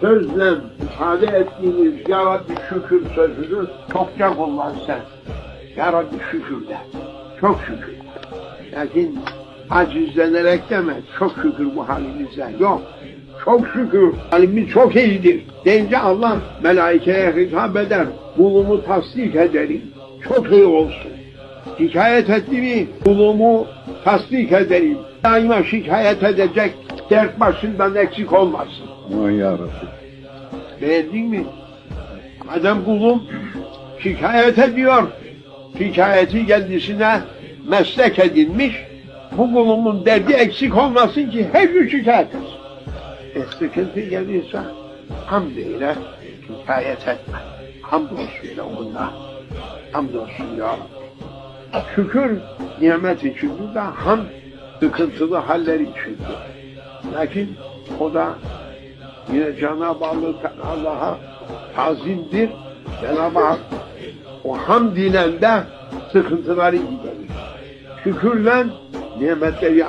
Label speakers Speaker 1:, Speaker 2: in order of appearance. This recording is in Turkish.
Speaker 1: sözle ifade ettiğiniz Ya Rabbi şükür sözünü çokça kullan sen. Ya Rabbi şükür de. Çok şükür. Lakin acizlenerek deme. Çok şükür bu halimize. Yok. Çok şükür. Halimiz çok iyidir. Deyince Allah melaikeye hitap eder. Kulumu tasdik ederim. Çok iyi olsun. Şikayet etti mi kulumu tasdik ederim. Daima şikayet edecek dert başından eksik olmasın.
Speaker 2: Aman yarabbim.
Speaker 1: Beğendin mi? Madem kulum şikayet ediyor, şikayeti kendisine meslek edinmiş, bu kulumun derdi eksik olmasın ki her gün şikayet etsin. E sıkıntı gelirse hamd ile şikayet etme. Hamdolsun ya onda. Hamdolsun ya. Şükür nimet içindir de ham sıkıntılı haller içindir. Lakin o da yine Cenab-ı Allah- Allah'a tazimdir. Cenab-ı Hak o hamd ile de sıkıntıları giderir. Şükürle nimetleri